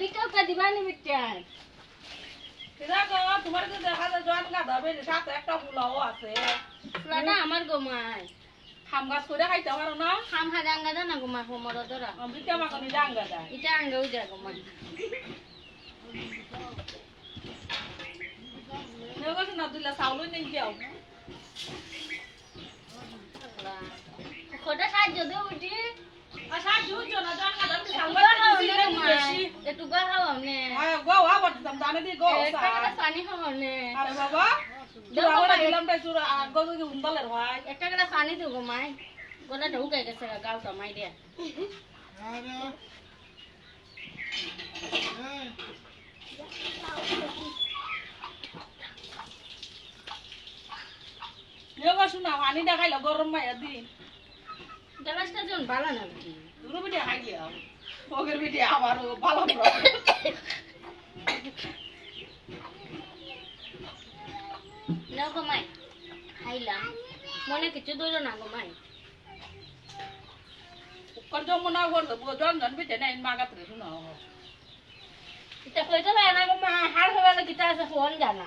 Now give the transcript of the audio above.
বিকালটা কিরা গো তোমার তো দেখা যায় জোয়ান গাধা বেরি সাথে একটা ফুলাও আছে। ফুলাটা আমার গোমাই। খাম গাছ করে খাইতে পারো না? খাম আঙ্গা জানা গোমাই হোমর ধরা বিটা মাখনি ডাঙ্গা যায় এটা আঙ্গা উজা গোমাই। নেগো না দিলে চাউল নেই যাও খোটা সাহায্য দে উঠি আর সাজু জনা জোয়ান গাধা চাউল গা খাও নে বেশি গোমাই একটু গা খাও নে হ্যাঁ গো হা বটতাম জানে দি গো একটা করে পানি খাও নে আরে বাবা চুরা বাবা, দিলাম তাই চুরা আগ যদি উন্দালের হয় একটা করে পানি দে গোমাই গোটা ঢুকে গেছে গালটা মাই দিয়া নেগো শুনা পানি দেখাইলো গরম মাইয়া দিন গ্লাসটা জন ভালো না বুঝি দুটো বিটে দিয়া ওগের বিটে আবার ভালো নাও গোমাই খাইলাম মনে কিছু ধরো না গোমাই উৎকর যমুনা করল জন জন বিটে নেই মাগাত্রে শুনা এটা কইতে পারে না গোমাই হার হয়ে গেলে কিটা আছে ফোন জানা।